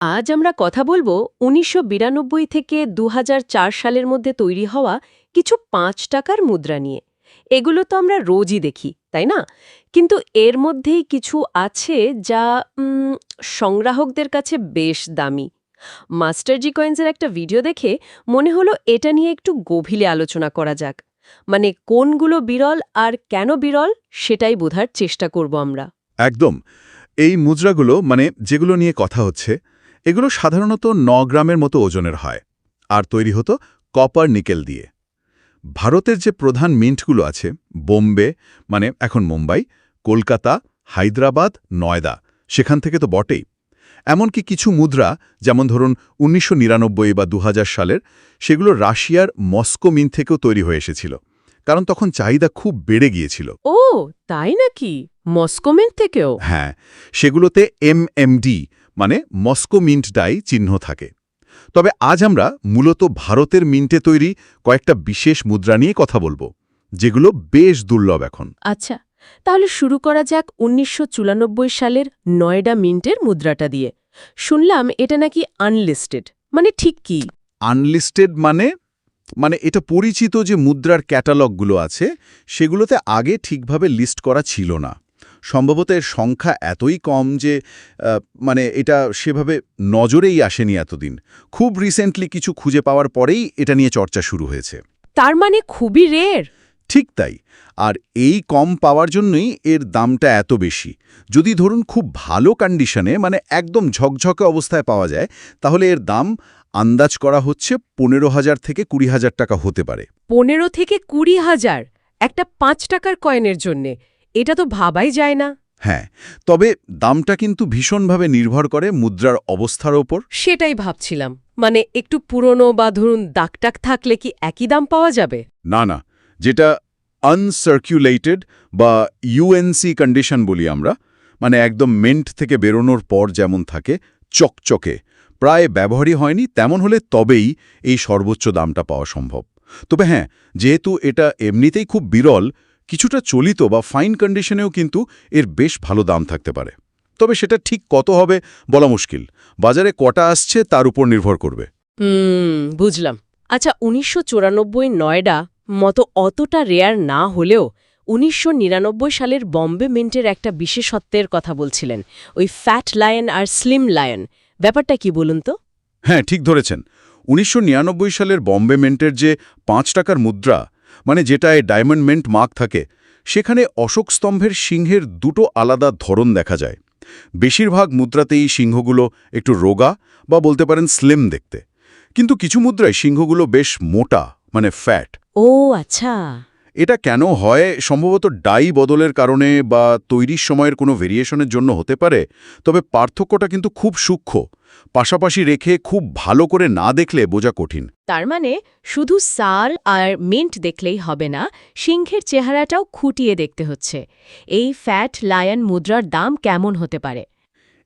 আজ আমরা কথা বলব উনিশশো বিরানব্বই থেকে দু হাজার চার সালের মধ্যে তৈরি হওয়া কিছু পাঁচ টাকার মুদ্রা নিয়ে। এগুলো তো আমরা রোজই দেখি, তাই না? কিন্তু এর মধ্যেই কিছু আছে যা সংগ্রাহকদের কাছে বেশ দামি। মাস্টারজি কয়েন্সের একটা ভিডিও দেখে মনে হলো এটা নিয়ে একটু গভীরে আলোচনা করা যাক। মানে কোনগুলো বিরল আর কেন বিরল সেটাই বোঝার চেষ্টা করব আমরা। একদম। এই মুদ্রাগুলো মানে যেগুলো নিয়ে কথা হচ্ছে এগুলো সাধারণত ন গ্রামের মতো ওজনের হয় আর তৈরি হতো কপার নিকেল দিয়ে। ভারতের যে প্রধান মিন্টগুলো আছে বোম্বে মানে এখন মুম্বাই কলকাতা হায়দ্রাবাদ নয়দা সেখান থেকে তো বটেই। এমনকি কিছু মুদ্রা যেমন ধরুন উনিশশো নিরানব্বই বা দু হাজার সালের সেগুলো রাশিয়ার মস্কো মিন্ট থেকেও তৈরি হয়ে এসেছিল কারণ তখন চাহিদা খুব বেড়ে গিয়েছিল। ও তাই নাকি? মস্কোমেন্ট থেকেও? হ্যাঁ সেগুলোতে এমএমডি মানে মস্কো মিন্ট ডাই চিহ্ন থাকে। তবে আজ আমরা মূলত ভারতের মিন্টে তৈরি কয়েকটা বিশেষ মুদ্রা নিয়ে কথা বলব যেগুলো বেশ দুর্লভ এখন। আচ্ছা তাহলে শুরু করা যাক উনিশশো চুরানব্বই সালের নয়ডা মিন্টের মুদ্রাটা দিয়ে। শুনলাম এটা নাকি আনলিস্টেড মানে ঠিক কি? আনলিস্টেড মানে মানে এটা পরিচিত যে মুদ্রার ক্যাটালগগুলো আছে সেগুলোতে আগে ঠিকভাবে লিস্ট করা ছিল না। সম্ভবত এর সংখ্যা এতই কম যে মানে এটা সেভাবে নজরেই আসেনি এতদিন। খুব রিসেন্টলি কিছু খুঁজে পাওয়ার পরেই এটা নিয়ে চর্চা শুরু হয়েছে। তার মানে খুবই রের ঠিক তাই। আর এই কম পাওয়ার জন্যই এর দামটা এত বেশি। যদি ধরুন খুব ভালো কন্ডিশনে মানে একদম ঝকঝকে অবস্থায় পাওয়া যায় তাহলে এর দাম আন্দাজ করা হচ্ছে পনেরো হাজার থেকে কুড়ি হাজার টাকা হতে পারে। পনেরো থেকে কুড়ি হাজার একটা পাঁচ টাকার কয়েনের জন্যে। এটা তো ভাবাই যায় না। হ্যাঁ তবে দামটা কিন্তু ভীষণভাবে নির্ভর করে মুদ্রার অবস্থার ওপর। সেটাই ভাবছিলাম। মানে একটু পুরনো বা ধরুন দাগটাক থাকলে কি একই দাম পাওয়া যাবে? না না যেটা আনসার্কুলেটেড বা ইউএনসি কন্ডিশন বলি আমরা মানে একদম মেন্ট থেকে বেরোনোর পর যেমন থাকে চকচকে। প্রায় ব্যবহারই হয়নি তেমন হলে তবেই এই সর্বোচ্চ দামটা পাওয়া সম্ভব। তবে হ্যাঁ যেহেতু এটা এমনিতেই খুব বিরল কিছুটা চলিত বা ফাইন কন্ডিশনেও কিন্তু এর বেশ ভালো দাম থাকতে পারে। তবে সেটা ঠিক কত হবে বলা মুশকিল। বাজারে কটা আসছে তার উপর নির্ভর করবে। হুম বুঝলাম। আচ্ছা উনিশশো চুরানব্বই নয়ডা মতো অতটা রেয়ার না হলেও উনিশশো নিরানব্বই সালের বম্বে মিন্টের একটা বিশেষত্বের কথা বলছিলেন। ওই ফ্যাট লায়ন আর স্লিম লায়ন ব্যাপারটা কি বলুন তো? হ্যাঁ ঠিক ধরেছেন। উনিশশো নিরানব্বই সালের বম্বে মেন্টের যে পাঁচ টাকার মুদ্রা মানে যেটায় ডায়মন্ড মেন্ট মার্ক থাকে, সেখানে অশোক স্তম্ভের সিংহের দুটো আলাদা ধরন দেখা যায়। বেশিরভাগ মুদ্রাতেই সিংহগুলো একটু রোগা বা বলতে পারেন স্লিম দেখতে। কিন্তু কিছু মুদ্রায় সিংহগুলো বেশ মোটা মানে ফ্যাট ও আচ্ছা। এটা কেন হয়? সম্ভবত ডাই বদলের কারণে বা তৈরির সময়ের কোনো ভেরিয়েশনের জন্য হতে পারে তবে পার্থক্যটা কিন্তু খুব সূক্ষ্ম। পাশাপাশি রেখে খুব ভালো করে না দেখলে বোঝা কঠিন। তার মানে শুধু সার আর মিন্ট দেখলেই হবে না সিংহের চেহারাটাও খুঁটিয়ে দেখতে হচ্ছে। এই ফ্যাট লায়ন মুদ্রার দাম কেমন হতে পারে?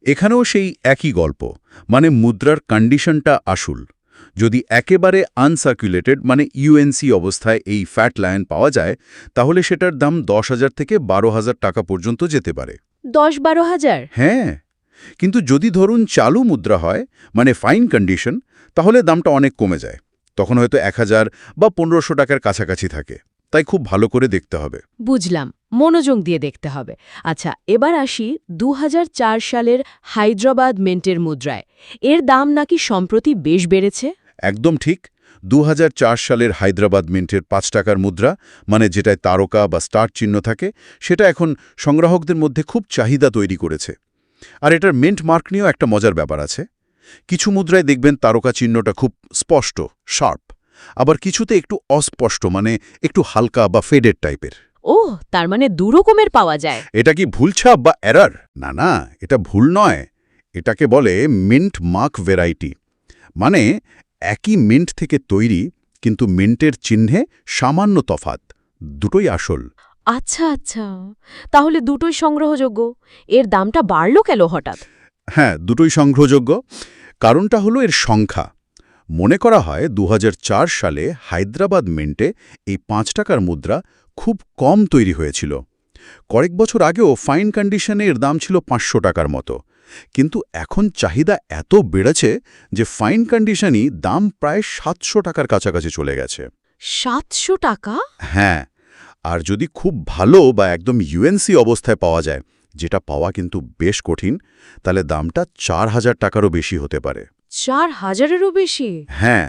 এখানেও সেই একই গল্প মানে মুদ্রার কন্ডিশনটা আসল। যদি একেবারে আনসার্কুলেটেড মানে ইউএনসি অবস্থায় এই ফ্যাট লায়ন পাওয়া যায় তাহলে সেটার দাম দশ হাজার থেকে বারো হাজার টাকা পর্যন্ত যেতে পারে। দশ বারো হাজার? হ্যাঁ কিন্তু যদি ধরুন চালু মুদ্রা হয় মানে ফাইন কন্ডিশন তাহলে দামটা অনেক কমে যায়। তখন হয়তো এক হাজার বা পনেরোশো টাকার কাছাকাছি থাকে। তাই খুব ভালো করে দেখতে হবে। বুঝলাম মনোযোগ দিয়ে দেখতে হবে। আচ্ছা এবার আসি দু হাজার চার সালের হায়দ্রাবাদ মেন্টের মুদ্রায়। এর দাম নাকি সম্প্রতি বেশ বেড়েছে? একদম ঠিক দু হাজার চার সালের হায়দ্রাবাদ মিন্টের পাঁচ টাকার মুদ্রা মানে যেটায় তারকা বা স্টার চিহ্ন থাকে সেটা এখন সংগ্রাহকদের মধ্যে খুব চাহিদা তৈরি করেছে। আর এটার মিন্ট মার্ক নিয়েও একটা মজার ব্যাপার আছে। কিছু মুদ্রায় দেখবেন তারকা চিহ্নটা খুব স্পষ্ট শার্প। আবার কিছুতে একটু অস্পষ্ট মানে একটু হালকা বা ফেডেড টাইপের ও তার মানে দু রকমের পাওয়া যায়। এটা কি ভুলছাপ বা এরার না না এটা ভুল নয়। এটাকে বলে মিন্ট মার্ক ভ্যারাইটি মানে একই মিন্ট থেকে তৈরি কিন্তু মিন্টের চিহ্নে সামান্য তফাত দুটোই আসল। আচ্ছা আচ্ছা। তাহলে দুটোই সংগ্রহযোগ্য। এর দামটা বাড়ল কেন হঠাৎ? হ্যাঁ দুটোই সংগ্রহযোগ্য। কারণটা হলো এর সংখ্যা। মনে করা হয় দু হাজার চার সালে হায়দ্রাবাদ মিন্টে এই পাঁচ টাকার মুদ্রা খুব কম তৈরি হয়েছিল। কয়েক বছর আগেও ফাইন কন্ডিশনে এর দাম ছিল পাঁচশো টাকার মতো। কিন্তু এখন চাহিদা এত বেড়েছে যে ফাইন কন্ডিশনই দাম প্রায় সাতশো টাকার কাছাকাছি চলে গেছে। সাতশো টাকা? হ্যাঁ আর যদি খুব ভালো বা একদম ইউএনসি অবস্থায় পাওয়া যায় যেটা পাওয়া কিন্তু বেশ কঠিন তাহলে দামটা চার হাজার টাকারও বেশি হতে পারে। চার হাজারেরও বেশি। হ্যাঁ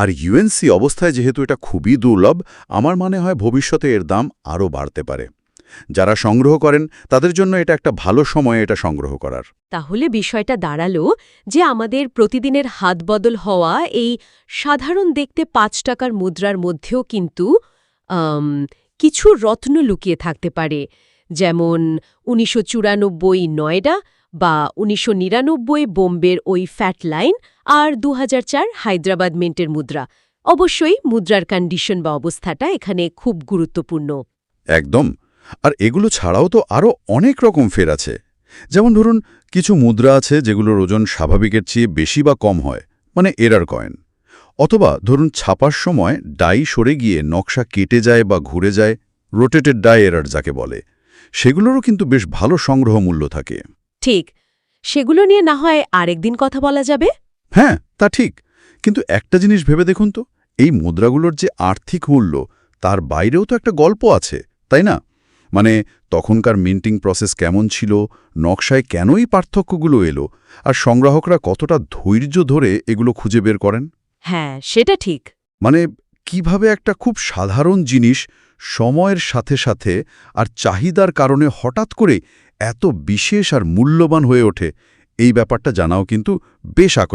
আর ইউএনসি অবস্থায় যেহেতু এটা খুবই দুর্লভ আমার মনে হয় ভবিষ্যতে এর দাম আরও বাড়তে পারে। যারা সংগ্রহ করেন তাদের জন্য এটা একটা ভালো সময় এটা সংগ্রহ করার। তাহলে বিষয়টা দাঁড়াল যে আমাদের প্রতিদিনের হাত বদল হওয়া এই সাধারণ দেখতে পাঁচ টাকার মুদ্রার মধ্যেও কিন্তু কিছু রত্ন লুকিয়ে থাকতে পারে। যেমন উনিশশো চুরানব্বই নয়ডা বা উনিশশো নিরানব্বই বোম্বের ওই ফ্যাট লাইন আর দু হাজার চার হায়দ্রাবাদ মিন্টের মুদ্রা। অবশ্যই মুদ্রার কন্ডিশন বা অবস্থাটা এখানে খুব গুরুত্বপূর্ণ। একদম। আর এগুলো ছাড়াও তো আরও অনেক রকম ফের আছে। যেমন ধরুন, কিছু মুদ্রা আছে যেগুলোর ওজন স্বাভাবিকের চেয়ে বেশি বা কম হয় মানে এরার কয়েন। অথবা ধরুন, ছাপার সময় ডাই সরে গিয়ে নকশা কেটে যায় বা ঘুরে যায়, রোটেটেড ডাই এরার যাকে বলে, সেগুলোরও কিন্তু বেশ ভালো সংগ্রহ মূল্য থাকে। ঠিক সেগুলো নিয়ে না হয় আরেকদিন কথা বলা যাবে? হ্যাঁ তা ঠিক। কিন্তু একটা জিনিস ভেবে দেখুন তো এই মুদ্রাগুলোর যে আর্থিক মূল্য তার বাইরেও তো একটা গল্প আছে তাই না? মানে তখনকার মিন্টিং প্রসেস কেমন ছিল নকশায় কেনই পার্থক্যগুলো এলো আর সংগ্রাহকরা কতটা ধৈর্য ধরে এগুলো খুঁজে বের করেন? হ্যাঁ সেটা ঠিক। মানে কীভাবে একটা খুব সাধারণ জিনিস সময়ের সাথে সাথে আর চাহিদার কারণে হঠাৎ করে এত বিশেষ আর মূল্যবান হয়ে ওঠে এই ব্যাপারটা জানাও কিন্তু বেশ